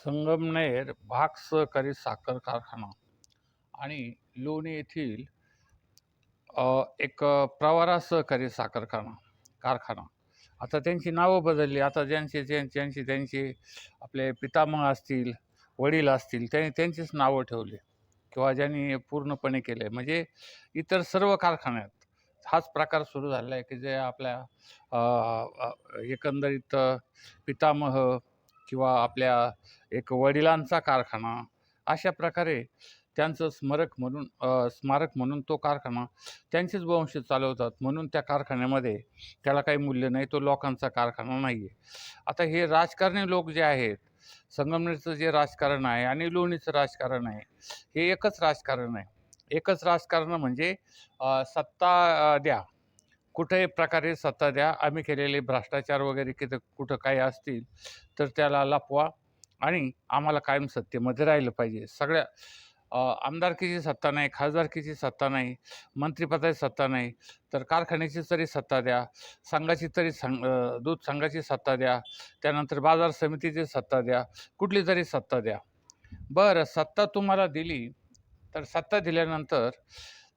संगमनेर भाग सहकारी साखर कारखाना आणि लोणी येथील एक प्रवारा सहकारी साखर कारखाना कारखाना. आता त्यांची नावं बदलली. आता ज्यांचे ज्यां- ज्यांची त्यांचे आपले पितामह असतील वडील असतील त्यांनी त्यांचीच नावं ठेवली किंवा ज्यांनी पूर्णपणे केले. म्हणजे इतर सर्व कारखान्यात हाच प्रकार सुरू झालेला आहे की जे आपल्या एकंदरीत पितामह किंवा आपल्या एक वडिलांचा कारखाना अशा प्रकारे त्यांचं स्मारक म्हणून स्मारक म्हणून तो कारखाना त्यांचेच वंश चालवतात. म्हणून त्या कारखान्यामध्ये त्याला काही मूल्य नाही तो लोकांचा कारखाना नाही आहे आता हे राजकारणी लोक जे आहेत संगमनेरचं जे राजकारण आहे आणि लोणीचं राजकारण आहे हे एकच राजकारण आहे. एकच राजकारण म्हणजे सत्ता द्या. कुठेही प्रकारे सत्ता द्या. आम्ही केलेले भ्रष्टाचार वगैरे किती कुठं काही असतील तर त्याला लपवा आणि आम्हाला कायम सत्तेमध्ये राहिलं पाहिजे. सगळ्या आमदारकीची सत्ता नाही खासदारकीची सत्ता नाही मंत्रिपदाची सत्ता नाही तर कारखान्याची तरी सत्ता द्या संघाची तरी संघ दूध संघाची सत्ता द्या त्यानंतर बाजार समितीची सत्ता द्या कुठली तरी सत्ता द्या. बरं सत्ता तुम्हाला दिली तर सत्ता दिल्यानंतर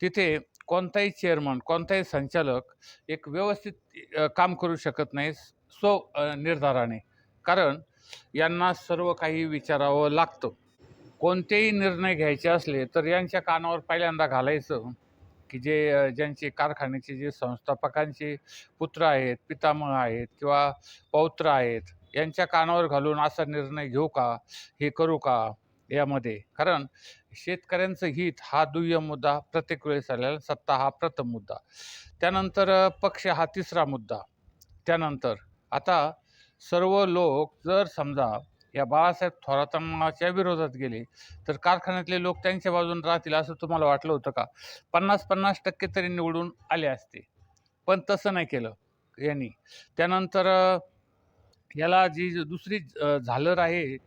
तिथे कोणताही चेअरमन कोणताही संचालक एक व्यवस्थित काम करू शकत नाही स्व निर्धाराने. कारण यांना सर्व काही विचारावं लागतं. कोणतेही निर्णय घ्यायचे असले तर यांच्या कानावर पहिल्यांदा घालायचं की जे ज्यांचे कारखान्याचे जे संस्थापकांचे पुत्र आहेत पितामह आहेत किंवा पौत्र आहेत यांच्या कानावर घालून असा निर्णय घेऊ का हे करू का? यामध्ये. कारण शेतकऱ्यांचं हित हा दुय्यम मुद्दा प्रत्येक वेळेस आलेला सत्ता हा प्रथम मुद्दा. त्यानंतर पक्ष हा तिसरा मुद्दा. त्यानंतर आता सर्व लोक जर समजा या बाळासाहेब थोरातांच्या विरोधात गेले तर कारखान्यातले लोक त्यांच्या बाजून राहतील असं तुम्हाला वाटलं होतं का? पन्नास पन्नास टक्के तरी निवडून आले असते. पण तसं नाही केलं यांनी. त्यानंतर याला जी दुसरी झालर आहे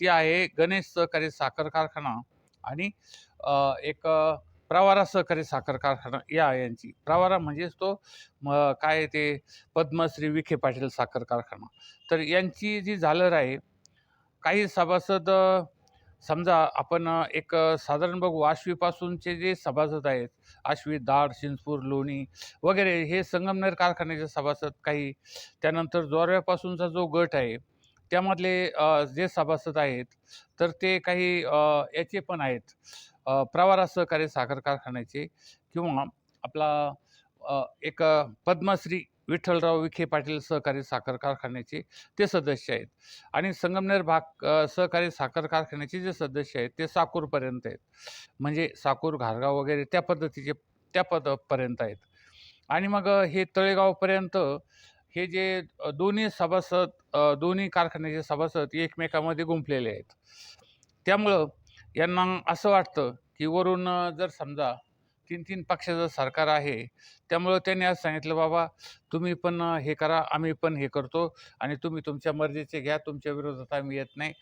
ती आहे गणेश सहकारी साखर कारखाना आणि एक प्रवारा सहकारी साखर कारखाना या यांची. प्रवारा म्हणजेच तो काय ते पद्मश्री विखे पाटील साखर कारखाना. तर यांची जी झालर आहे काही सभासद समजा आपण एक साधारण बघू आश्वीपासूनचे जे सभासद आहेत आश्वी दाड शिंदपूर लोणी वगैरे हे संगमनेर कारखान्याचे सभासद काही त्यानंतर जोरव्यापासूनचा जो गट आहे त्यामधले जे सभासद आहेत तर ते काही याचे पण आहेत. प्रवारा सहकारी साखर कारखान्याचे किंवा आपला एक पद्मश्री विठ्ठलराव विखे पाटील सहकारी साखर कारखान्याचे ते सदस्य आहेत. आणि संगमनेर भाग सहकारी साखर कारखान्याचे जे सदस्य आहेत ते साकूरपर्यंत आहेत. म्हणजे साकूर घारगाव वगैरे त्या पद्धतीचे त्या पदपर्यंत आहेत. आणि मग हे तळेगावपर्यंत हे जे दोन्ही सभासद दोन्ही कारखान्याचे सभासद एकमेकामध्ये गुंफलेले आहेत. त्यामुळं यांना असं वाटतं की वरून जर समजा तीन तीन पक्षाचं सरकार आहे त्यामुळं त्यांनी आज सांगितलं बाबा तुम्ही पण हे करा आम्ही पण हे करतो आणि तुम्ही तुमच्या मर्जीचे घ्या तुमच्या विरोधात आम्ही येत नाही.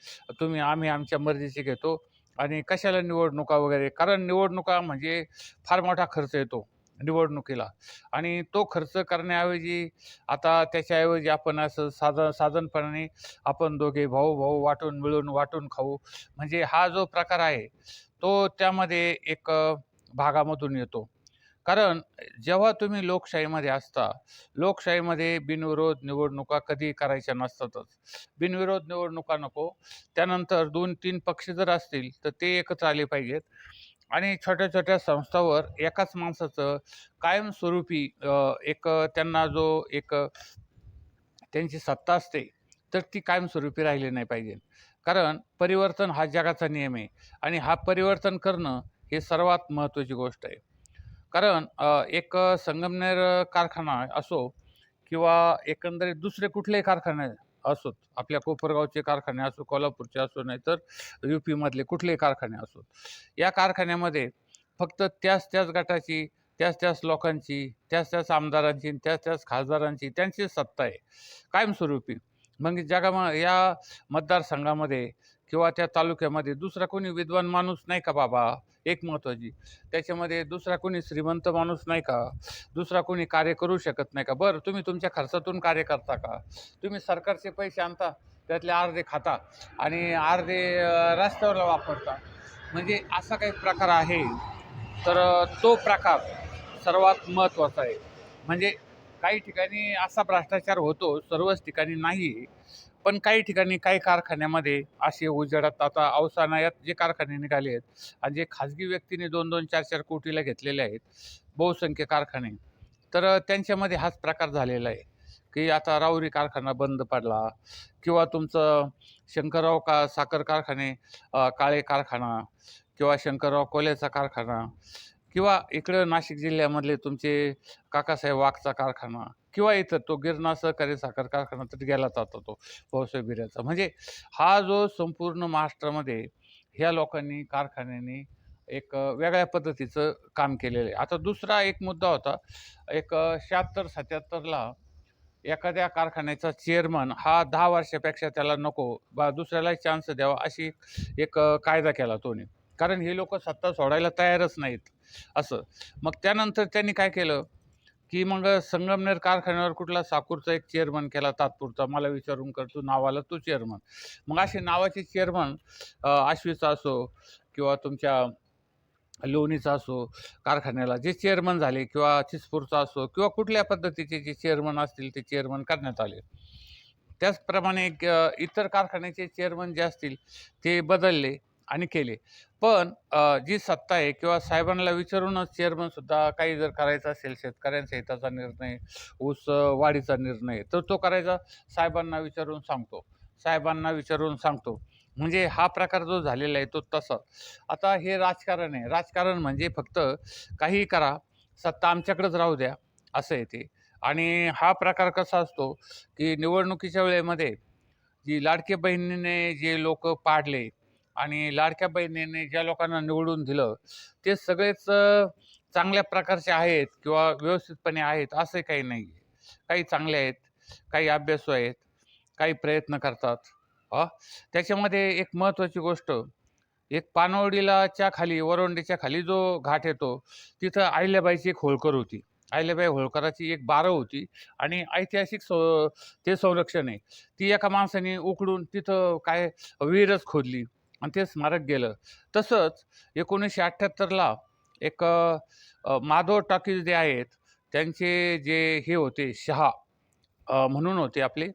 तुम्ही आम्ही आमच्या मर्जीचे घेतो आणि कशाला निवडणुका वगैरे? कारण निवडणुका म्हणजे फार मोठा खर्च येतो. निवडणुकीला. आणि तो खर्च करण्याऐवजी आता त्याच्याऐवजी आपण असं साधन साधनपणाने आपण दोघे भाऊ भाऊ वाटून मिळून वाटून खाऊ. म्हणजे हा जो प्रकार आहे तो त्यामध्ये एक भागामधून येतो. कारण जेव्हा तुम्ही लोकशाहीमध्ये असता लोकशाहीमध्ये बिनविरोध निवडणुका कधी करायच्या नसतातच. बिनविरोध निवडणुका नको. त्यानंतर दोन तीन पक्ष जर असतील तर ते एकत्र आले पाहिजेत. आणि छोट्या छोट्या संस्थावर एकाच माणसाचं कायमस्वरूपी एक त्यांना जो एक त्यांची सत्ता असते तर ती कायमस्वरूपी राहिली नाही पाहिजे. कारण परिवर्तन हा जगाचा नियम आहे आणि हा परिवर्तन करणं हे सर्वात महत्त्वाची गोष्ट आहे. कारण एक संगमनेर कारखाना असो किंवा एकंदरीत दुसरे कुठलेही कारखाने असोत. आपल्या कोपरगावचे कारखाने असो कोल्हापूरचे असो नाहीतर यू पीमधले कुठलेही कारखाने असोत. या कारखान्यामध्ये फक्त त्याच त्याच गटाची त्याच त्याच लोकांची त्याच त्याच आमदारांची आणि त्याच त्याच खासदारांची त्यांची सत्ता आहे. कायमस्वरूपी. मग जगामा या मतदारसंघामध्ये किंवा त्या तालुक्यामध्ये दुसरा कोणी विद्वान माणूस नाही का बाबा? एक महत्त्वाची त्याच्यामध्ये दुसरा कोणी श्रीमंत माणूस नाही का? दुसरा कोणी कार्य करू शकत नाही का? बरं तुम्ही तुमच्या खर्चातून कार्य करता का? तुम्ही सरकारचे पैसे आणता त्यातले अर्धे खाता आणि अर्धे रस्त्यावरला वापरता. म्हणजे असा काही प्रकार आहे. तर तो प्रकार सर्वात महत्त्वाचा आहे. म्हणजे काही ठिकाणी असा भ्रष्टाचार होतो सर्वच ठिकाणी नाही. पण काही ठिकाणी काही कारखान्यामध्ये असे उजेडात आता अवसानायात जे कारखाने निघाले आहेत आणि जे खाजगी व्यक्तीने दोन दोन चार चार कोटीला घेतलेले आहेत बहुसंख्य कारखाने तर त्यांच्यामध्ये हाच प्रकार झालेला आहे की आता राऊरी कारखाना बंद पडला किंवा तुमचं शंकरराव का साखर कारखाने काळे कारखाना किंवा शंकरराव कोल्याचा कारखाना किंवा इकडं नाशिक जिल्ह्यामधले तुमचे काकासाहेब वाघचा कारखाना किंवा इथं तो गिरणा सहकारी साखर कारखाना तरी गेला जातो तो भाऊसाहेब बिर्याचा म्हणजे हा जो संपूर्ण महाराष्ट्रामध्ये ह्या लोकांनी कारखान्यांनी एक वेगळ्या पद्धतीचं काम केलेलं आहे. आता दुसरा एक मुद्दा होता. एक शहात्तर सत्याहत्तरला एखाद्या कारखान्याचा चेअरमन हा दहा वर्षापेक्षा त्याला नको बा दुसऱ्याला चान्स द्यावा अशी एक कायदा केला तोने. कारण हे लोक सत्ता सोडायला तयारच नाहीत असं. मग त्यानंतर त्यांनी काय केलं? की मग संगमनेर कारखान्यावर कुठला साकूरचा एक चेअरमन केला तात्पुरता? मला विचारून कर तू नावाला तो चेअरमन मग असे नावाचे चेअरमन आश्वीचा असो किंवा तुमच्या लोणीचा असो कारखान्याला जे चेअरमन झाले किंवा चिसपूरचा असो किंवा कुठल्या पद्धतीचे जे चेअरमन असतील ते चेअरमन करण्यात आले. त्याचप्रमाणे एक, इतर कारखान्याचे चेअरमन जे असतील ते बदलले. आणि केले. पण जी सत्ता आहे किंवा साहेबांना विचारूनच चेअरमनसुद्धा काही जर करायचं असेल शेतकऱ्यांच्या हिताचा निर्णय ऊस वाढीचा निर्णय तर तो करायचा. साहेबांना विचारून सांगतो. साहेबांना विचारून सांगतो. म्हणजे हा प्रकार जो झालेला आहे तो तसा. आता हे राजकारण आहे. राजकारण म्हणजे फक्त काही करा सत्ता आमच्याकडेच राहू द्या असं आहे ते. आणि हा प्रकार कसा असतो की निवडणुकीच्या वेळेमध्ये जी लाडके बहिणीने जे लोक पाडले आणि लाडक्या बहिणीने ज्या लोकांना निवडून दिलं ते सगळेच चांगल्या प्रकारचे आहेत किंवा व्यवस्थितपणे आहेत असं काही नाही काही चांगले आहेत काही अभ्यासू आहेत काही प्रयत्न करतात हा. त्याच्यामध्ये एक महत्त्वाची गोष्ट एक पानवडीलाच्या खाली वरवंडीच्या खाली जो घाट येतो तिथं अहिल्याबाईची एक होळकर होती. अहिल्याबाई होळकराची एक बारं होती आणि ऐतिहासिक सौ ते संरक्षण आहे. ती एका माणसाने उकडून तिथं काय विहीरच खोदली. आणि ते स्मारक गेलं. तसंच एकोणीसशे अठ्ठ्याहत्तरला एक माधव टाकीज जे आहेत त्यांचे जे हे होते शहा म्हणून होते आपले.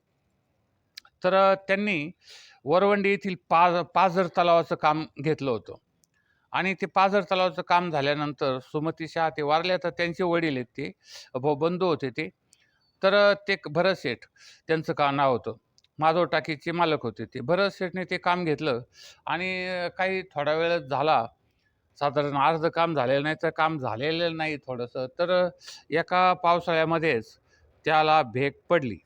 तर त्यांनी वरवंडी येथील पाज पाझर तलावाचं काम घेतलं होतं. आणि ते पाझर तलावाचं काम झाल्यानंतर सुमती शहा ते वारले. तर त्यांचे वडील आहेत ते बंधू होते ते. तर ते क- भरत शेठ त्यांचं का नाव होतं. माधव टाकीचे मालक होते ते. भरत शेठने ते काम घेतलं आणि काही थोडा वेळ झाला. साधारण अर्ध काम झालेलं नाही तर काम झालेलं नाही थोडंसं. तर एका पावसाळ्यामध्येच त्याला भेक पडली.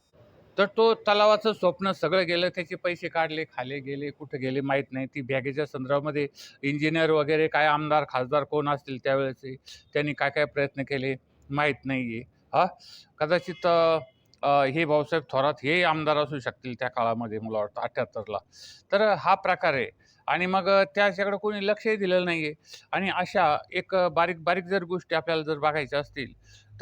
तर तो तलावाचं स्वप्न सगळं गेलं. त्याचे पैसे काढले खाले गेले कुठं गेले माहीत नाही. ती बॅगेच्या संदर्भामध्ये इंजिनियर वगैरे काय आमदार खासदार कोण असतील त्यावेळेचे त्यांनी काय काय प्रयत्न केले माहीत नाही आहे हा? कदाचित हे भाऊसाहेब थोरात हे आमदार असू शकतील त्या काळामध्ये मला वाटतं अठ्ठ्याहत्तरला तर हा प्रकार आहे. आणि मग त्याच्याकडे कोणी लक्षही दिलेलं नाही आहे आणि अशा एक बारीक बारीक जर गोष्टी आपल्याला जर बघायच्या असतील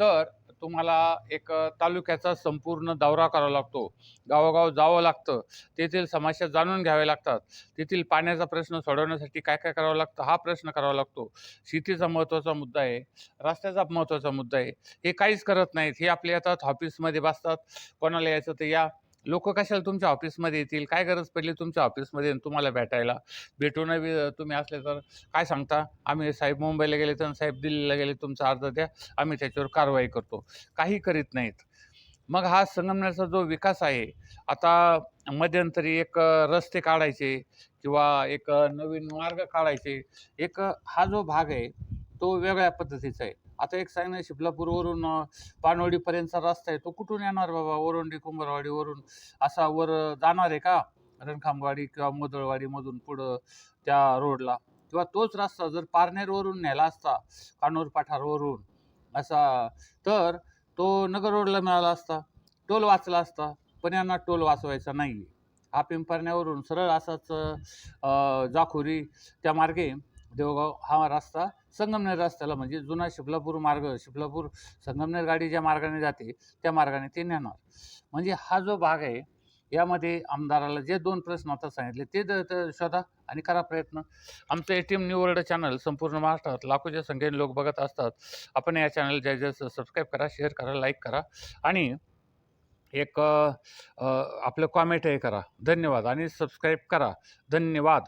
तर तुम्हाला एक तालुक्याचा संपूर्ण दौरा करावा लागतो. गावोगाव जावं लागतं. तेथील समस्या जाणून घ्याव्या लागतात. तेथील पाण्याचा प्रश्न सोडवण्यासाठी काय काय करावं लागतं? हा प्रश्न करावा लागतो. शेतीचा महत्त्वाचा मुद्दा आहे. रस्त्याचा महत्त्वाचा मुद्दा आहे. हे काहीच करत नाहीत. हे आपले येतात ऑफिसमध्ये बसतात. कोणाला यायचं तर या लोक कशाला तुमच्या ऑफिसमध्ये येतील? काय गरज पडली तुमच्या ऑफिसमध्ये तुम्हाला भेटायला? भेटून तुम्ही असले तर काय सांगता? आम्ही साहेब मुंबईला गेले तर साहेब दिल्लीला गेले तुमचा अर्ज द्या आम्ही त्याच्यावर कारवाई करतो. काही करीत नाहीत. मग हा संगमनेरचा जो विकास आहे आता मध्यंतरी एक रस्ते काढायचे किंवा एक नवीन मार्ग काढायचे एक हा जो भाग आहे तो वेगळ्या पद्धतीचा आहे. आता एक सांग ना शिपलापूरवरून पानवडीपर्यंतचा रस्ता आहे तो कुठून येणार बाबा? वरुंडी कुंभारवाडीवरून? असा वर जाणार आहे का? रणखांबवाडी किंवा मोदळवाडीमधून पुढं त्या रोडला. किंवा तोच रस्ता जर पारनेरवरून नेला असता कानूर पठारवरून असा तर तो नगर रोडला मिळाला असता टोल वाचला असता पण यांना टोल वाचवायचा नाही हा पिंपरण्यावरून सरळ असाच जाखोरी त्या मार्गे देवगाव हा रस्ता संगमनेर रस्त्याला म्हणजे जुना शिपलापूर मार्ग शिपलापूर संगमनेर गाडी ज्या मार्गाने जाते त्या मार्गाने ते नेणार. म्हणजे हा जो भाग आहे यामध्ये आमदाराला जे दोन प्रश्न आता सांगितले ते द- द- शोधा आणि करा प्रयत्न. आमचं A T M new world channel संपूर्ण महाराष्ट्रात लाखोच्या संख्येने लोक बघत असतात. आपण या चॅनल ज्या ज्या सबस्क्राईब करा शेअर करा लाईक करा आणि एक अ, अ, आपलं कॉमेंटही करा. धन्यवाद आणि सबस्क्राईब करा. धन्यवाद.